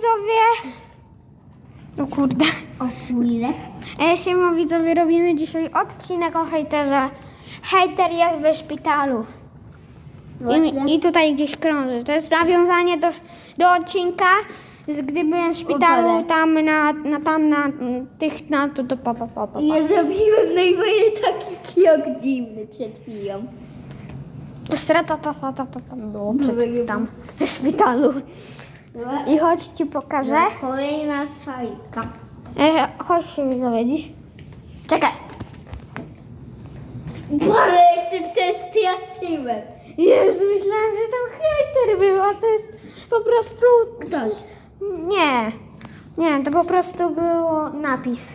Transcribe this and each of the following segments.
widzowie! O kurde. O kurde. E, Siema widzowie, robimy dzisiaj odcinek o hejterze. Hejter jest we szpitalu. I, I tutaj gdzieś krąży. To jest nawiązanie do, do odcinka, z gdy byłem w szpitalu, tam na, na, tam na mm, tych, na to, to pa, pa, pa, pa, pa. Ja zrobiłem no i moje taki kiok dziwny przed chwilą. Strata, ta, ta, ta, ta, tam było Dobra, przed, tam w szpitalu. I chodź ci pokażę. Kolejna fajka. E, chodź się widzowie dziś. Czekaj. Ale jak się przestraszyłem. Jezu, myślałam, że tam hejter był, a to jest po prostu... Ktoś. Nie, nie, to po prostu było napis.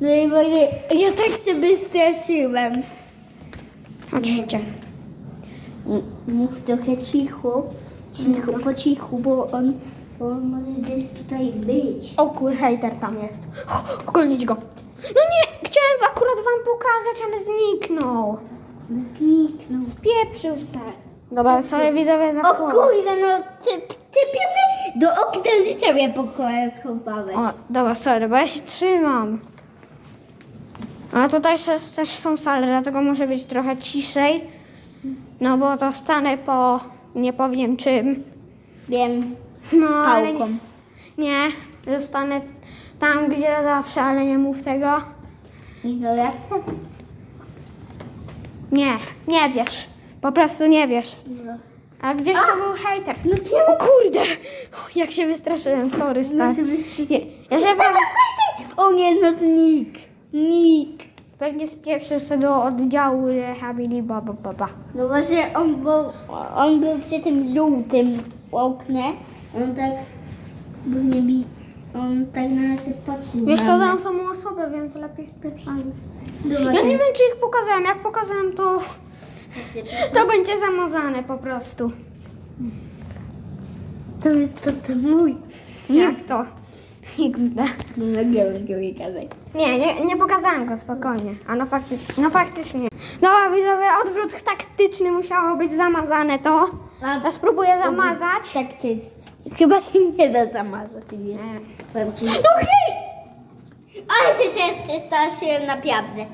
No i moje, ja tak się wystraszyłem. Chodźcie. Mów trochę cicho, cicho, po cichu, bo on, bo on może gdzieś tutaj być. O kur, hejter tam jest. Gonić go. No nie, chciałem akurat wam pokazać, ale zniknął. Zniknął. Spieprzył se. Dobra, sobie widzowie O zasłonę. kurde, no ty, ty prawie do okna życia mnie pokopałeś. O, dobra, sorry, bo ja się trzymam. A tutaj też, też są sale, dlatego może być trochę ciszej. No bo to stanę po nie powiem czym. Wiem, No ale pałką. nie, zostanę tam gdzie zawsze, ale nie mów tego. Izolacja? Nie, nie wiesz. Po prostu nie wiesz. A gdzieś to był hejter. No O kurde! Jak się wystraszyłem, sorry stary. No wystraszyłem. Ja, ja się pewnie, O nie, no Nick. Nick. pewnie spieprzył się do oddziału rehabilitacji. Baba, baba. No właśnie on był, on był przy tym żółtym oknie. On tak był nie bi, on tak na nas patrzył. Wiesz co, mnie. są osoby, więc lepiej spieprzamy. Ja nie wiem, czy ich pokazałem. Jak pokazałem, to to będzie zamazane po prostu. To jest to, to mój. Jak to? XD. No nie. Nie, nie, pokazałem go spokojnie. A no faktycznie. No faktycznie. Dobra, widzowie, odwrót taktyczny musiało być zamazane to. Ja spróbuję zamazać. Tak ty. Chyba się nie da zamazać. Nie. Powiem ci. No hej! Ale się teraz przestraszyłem naprawdę.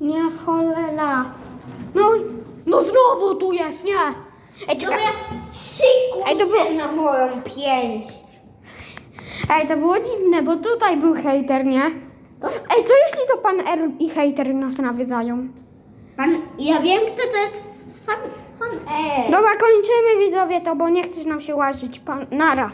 Nie, cholera. No, no znowu tu jest, nie. Ej, czekaj. Dobra, szykuj Ej, to było- na moją pięść. Ej, to było dziwne, bo tutaj był hejter, nie? Ej, co jeśli to pan R i hejter nas nawiedzają? Pan, ja wiem, kto to jest. Dobra, kończymy widzowie to, bo nie chce nam się łazić. Pan, nara.